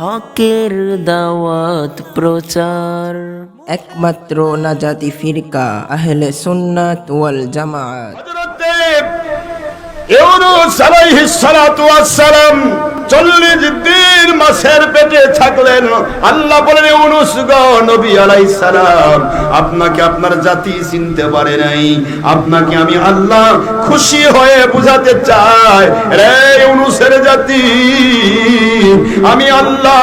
হকের দাওয়াত প্রচার। একমাত্র নাজাতি ফিরকা আহলে সুন্নাত ওয়াল জামাত। হযরতে ইউনূস আলাইহিস সালাতু ওয়াস সালাম 40 দিন মাছের পেটে থাকলেন। আল্লাহ বলেন ইউনূস নবী আলাইহিস সালাম, আপনাকে আপনার জাতি চিনতে পারে নাই। আপনাকে আমি আল্লাহ খুশি হয়ে বুঝাতে চাই। রে ইউনূসের জাতি, আমি আল্লাহ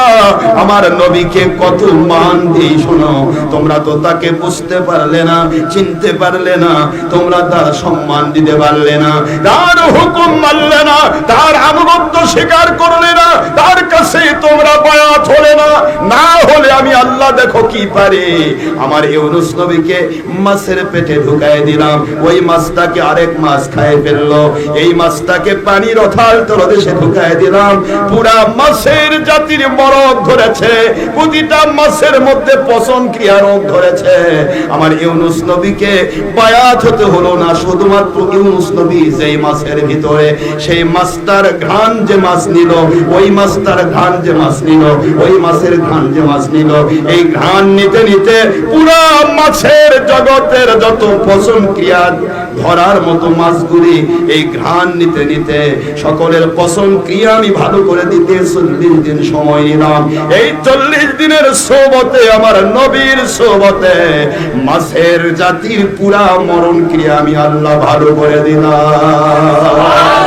আমার নবীকে কত মান দিই, শোনো। তোমরা তো তাকে বুঝতে পারলে না, চিনতে পারলে না। তোমরা তার সম্মান দিতে পারলে না। তার হুকুম মানলে না, তার আনুগত্য স্বীকার করলে না তার কাছে তোমরা বয়াত হলে না না হলে আমি আল্লাহ দেখো কি পারে। আমার ইউনুস নবীকে মাছের পেটে ঢুকায় দিলাম। ওই মাছটাকে আরেক মাছ খায় ফেলল। এই মাছটাকে পানির অথাল তলদেশে ঢুকায় দিলাম। পুরা মাছের জাতির মরক ধরেছে। প্রতিটা মাছের মধ্যে পচন ক্রিয়া রোগ ধরেছে। আমার ইউনুস নবীকে বায়াত হতে হলো না। শুধুমাত্র ইউনুস নবী যেই মাছের ভিতরে। সেই মাছটার ঘান যে মাছ নিল, ওই মাছটার ঘান যে মাছ নিল, ওই মাছের ঘান যে মাছ নিল। এই ঘান নিতে নিতে পুরা মাছের জগতের যত পচন ক্রিয়া ধরার মতো মাছগুলি এই ঘ্রাণ নিতে নিতে সকলের পছন্দ ক্রিয়া আমি ভালো করে দিতে চল্লিশ দিন সময় নিলাম। এই চল্লিশ দিনের সোবতে, আমার নবীর সোবতে মাছের জাতির পুরা মরণ ক্রিয়া আমি আল্লাহ ভালো করে দিলাম।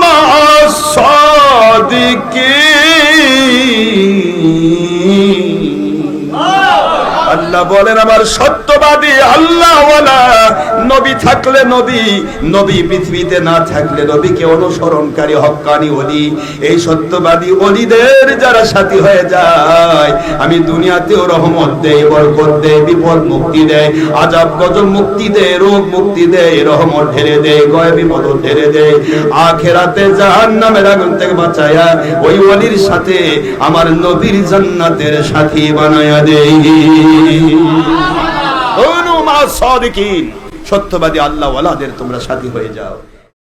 মা সাদিকিন আল্লাহ বলেন আমার সত্যবাদী আল্লাহ নবী থাকলে নবী নবী পৃথিবীতে না থাকলে নবীকে অনুসরণকারী হক্কানি অলি এই সত্যবাদী অলিদের যারা সাথী হয়ে যায় আমি দুনিয়াতেও রহমত দেয় বরকত দেয় বিপদ মুক্তি দেয় আজাব গজব মুক্তি দেয় রোগ মুক্তি দেয় রহমত ঢেলে দেয় গয় বিপদ ঢেলে দেয় আখেরাতে জাহান নামের আগুন থেকে বাঁচায়া ওই অলির সাথে আমার নবীর জান্নাতের সাথী বানায়া দেয় অনু মা সাদিকিন সত্যবাদী আল্লাহ ওয়ালাদের তোমরা সাথী হয়ে যাও।